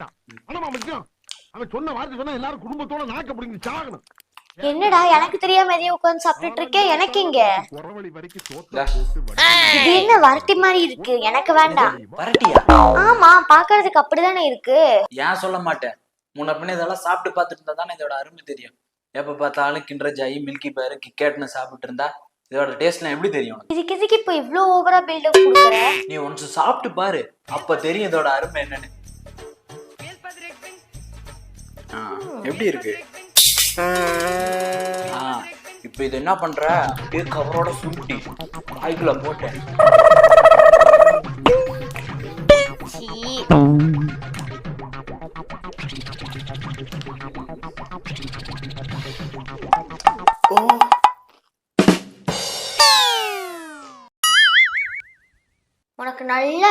சாப்பிட்டான் ஆனா முக்கியம் அவன் சொன்ன வார்த்தை சொன்னா எல்லாரும் குடும்பத்தோட நாக்க பிடிங்கி சாகணும். என்னடா எனக்கு தெரியாம எதையும் உட்காந்து சாப்பிட்டுட்டு இருக்கேன் எனக்கு இங்க? இது என்ன வரட்டி மாதிரி இருக்கு? எனக்கு வேண்டாம் வரட்டியா? ஆமா பாக்குறதுக்கு அப்படிதானே இருக்கு. ஏன் சொல்ல மாட்டேன்? முன்ன பின்ன இதெல்லாம் சாப்பிட்டு பார்த்துட்டு இருந்தா தானே இதோட அருமை தெரியும். எப்ப பார்த்தாலும் கிண்டர் ஜாய் மில்கி பார் கிக்கேட்னு சாப்பிட்டு இருந்தா இதோட டேஸ்ட்லாம் எப்படி தெரியும் உனக்கு? இதுக்கு இப்ப இவ்ளோ ஓவரா பில்டப் கொடுக்குற? நீ ஒன்ஸ் சாப்பிட்டு பாரு. அப்ப தெரியும் இதோட அருமை என்னன்னு. எப்படி இருக்கு? இப்போ இது என்ன பண்ற? அப்படியே கவரோட சுருட்டி. வாய்க்குள்ள போட்டேன் உனக்கு நல்லா